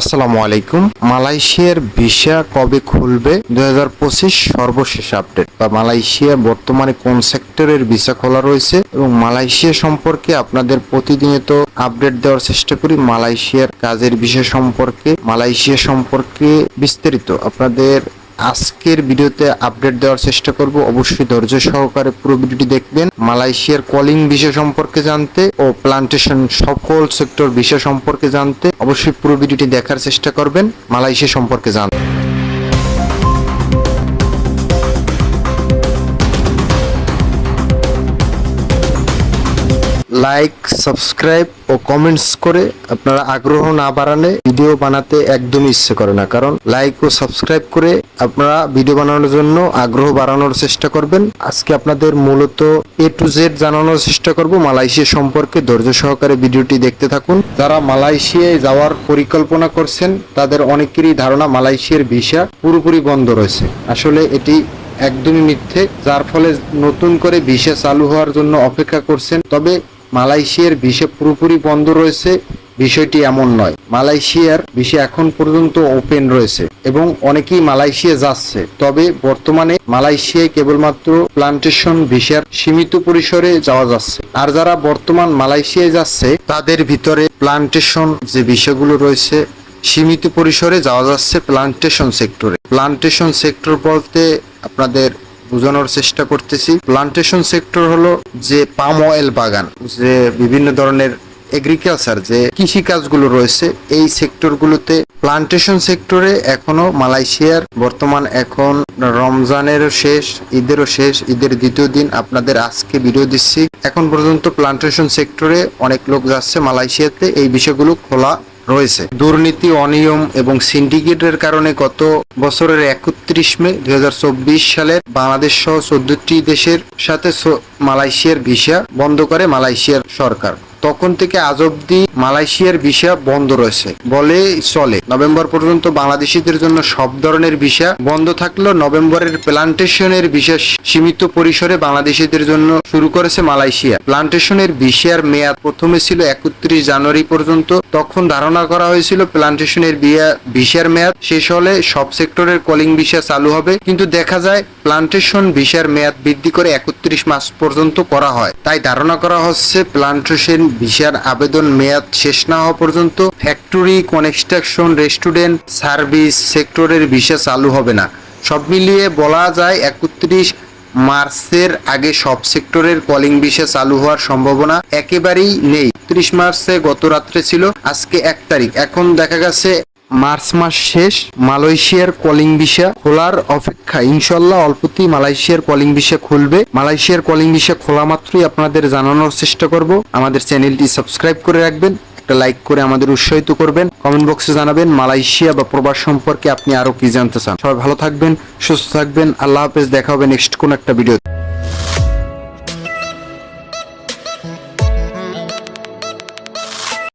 আসসালামু আলাইকুম। মালয়েশিয়ার ভিসা কবে খুলবে? দুই সর্বশেষ আপডেট। বা মালয়েশিয়া বর্তমানে কোন সেক্টরের ভিসা খোলা রয়েছে এবং মালয়েশিয়া সম্পর্কে আপনাদের প্রতিনিয়ত আপডেট দেওয়ার চেষ্টা করি। মালয়েশিয়ার কাজের বিষয় সম্পর্কে, মালয়েশিয়া সম্পর্কে বিস্তারিত। আপনাদের আজকের ভিডিওতে আপডেট দেওয়ার চেষ্টা করব। অবশ্যই ধৈর্য সহকারে পুরো ভিডিওটি দেখবেন। মালয়েশিয়ার কলিং বিষয় সম্পর্কে জানতে ও প্লান্টেশন সকল সেক্টর বিষয় সম্পর্কে জানতে অবশ্যই পুরো ভিডিওটি দেখার চেষ্টা করবেন। মালয়েশিয়া সম্পর্কে জানতে। লাইক সাবস্ক্রাইব ও কমেন্টস করে আপনারা আগ্রহ না বাড়ালে ভিডিও বানাতে একদমই ইচ্ছে করে না। কারণ লাইক ও সাবস্ক্রাইব করে আপনারা ভিডিও বানানোর জন্য আগ্রহ বাড়ানোর চেষ্টা করবেন। আজকে আপনাদের মূলত এ টু জেড জানানোর চেষ্টা করব। মালয়েশিয়া সম্পর্কে ধৈর্য সহকারে ভিডিওটি দেখতে থাকুন। যারা মালয়েশিয়ায় যাওয়ার পরিকল্পনা করছেন, তাদের অনেকেরই ধারণা মালয়েশিয়ার ভিসা পুরোপুরি বন্ধ রয়েছে। আসলে এটি একদমই মিথ্যে, যার ফলে নতুন করে ভিসা চালু হওয়ার জন্য অপেক্ষা করছেন। তবে মালয়েশিয়ার ভিসা পুরোপুরি বন্ধ রয়েছে, বিষয়টি এমন নয়। মালয়েশিয়ার ভিসা এখন পর্যন্ত ওপেন রয়েছে এবং অনেকেই মালয়েশিয়া যাচ্ছে। তবে বর্তমানে মালয়েশিয়ায় কেবলমাত্র প্লান্টেশন ভিসার সীমিত পরিসরে যাওয়া যাচ্ছে। আর যারা বর্তমান মালয়েশিয়ায় যাচ্ছে, তাদের ভিতরে প্লান্টেশন যে বিষয়গুলো রয়েছে, সীমিত পরিসরে যাওয়া যাচ্ছে প্লান্টেশন সেক্টরে প্লান্টেশন সেক্টর বলতে আপনাদের বোঝানোর চেষ্টা করতেছি। প্লান্টেশন সেক্টর হলো যে পাম অয়েল বাগান, যে বিভিন্ন ধরনের এগ্রিকালচার যে কৃষি কাজগুলো রয়েছে, এই সেক্টরগুলোতে প্লান্টেশন সেক্টরে এখনও মালয়েশিয়ার বর্তমান এখন রমজানেরও শেষ ঈদেরও শেষ, ঈদের দ্বিতীয় দিন আপনাদের আজকে ভিডিও দিচ্ছি। এখন পর্যন্ত প্লান্টেশন সেক্টরে অনেক লোক যাচ্ছে মালয়েশিয়াতে, এই বিষয়গুলো খোলা রয়েছে। দুর্নীতি, অনিয়ম এবং সিন্ডিকেটের কারণে গত বছরের একত্রিশ মে দুই হাজার চব্বিশ সালে বাংলাদেশ সহ চোদ্দটি দেশের সাথে মালয়েশিয়ার ভিসা বন্ধ করে মালয়েশিয়ার সরকার। তখন থেকে আজ অব্দি মালয়েশিয়ার ভিসা বন্ধ রয়েছে। বলে চলে। নভেম্বর পর্যন্ত বাংলাদেশিদের জন্য সব ধরনের ভিসা বন্ধ থাকলেও নভেম্বরের প্লান্টেশনের ভিসা সীমিত পরিসরে বাংলাদেশিদের জন্য শুরু করেছে মালয়েশিয়া। প্লান্টেশনের ভিসার মেয়াদ প্রথমে ছিল একত্রিশ জানুয়ারি পর্যন্ত। তখন ধারণা করা হয়েছিল প্লান্টেশনের ভিসার মেয়াদ শেষ হলে সব সেক্টরের কলিং ভিসা চালু হবে। কিন্তু দেখা যায় প্লান্টেশন ভিসার মেয়াদ বৃদ্ধি করে একত্রিশ মাস পর্যন্ত করা হয়। তাই ধারণা করা হচ্ছে প্লান্টেশন ভিসার আবেদন মেয়াদ শেষ না হওয়া পর্যন্ত ফ্যাক্টরি, কনস্ট্রাকশন, রেস্টুরেন্ট, সার্ভিস সেক্টরের ভিসা চালু হবে না। সব মিলিয়ে বলা যায় একত্রিশ মার্চের আগে সব সেক্টরের কলিং ভিসা চালু হওয়ার সম্ভাবনা একেবারেই নেই। ত্রিশ মার্চে গত রাত্রে ছিল, আজকে এক তারিখ। এখন দেখা গেছে মার্চ মাস শেষ, মালয়েশিয়ার কলিং ভিসা খোলার অপেক্ষা। ইনশাল্লাহ অল্পতেই মালয়েশিয়ার কলিং ভিসা খুলবে। মালয়েশিয়ার কলিং ভিসা খোলা মাত্রই আপনাদের জানানোর চেষ্টা করব। আমাদের চ্যানেলটি সাবস্ক্রাইব করে রাখবেন, একটা লাইক করে আমাদের উৎসাহিত করবেন। কমেন্ট বক্সে জানাবেন, মালয়েশিয়া বা প্রবাস সম্পর্কে আপনি আরও কি জানতে চান। সবাই ভালো থাকবেন, সুস্থ থাকবেন। আল্লাহ হাফেজ, দেখা হবে নেক্সট কোন একটা ভিডিও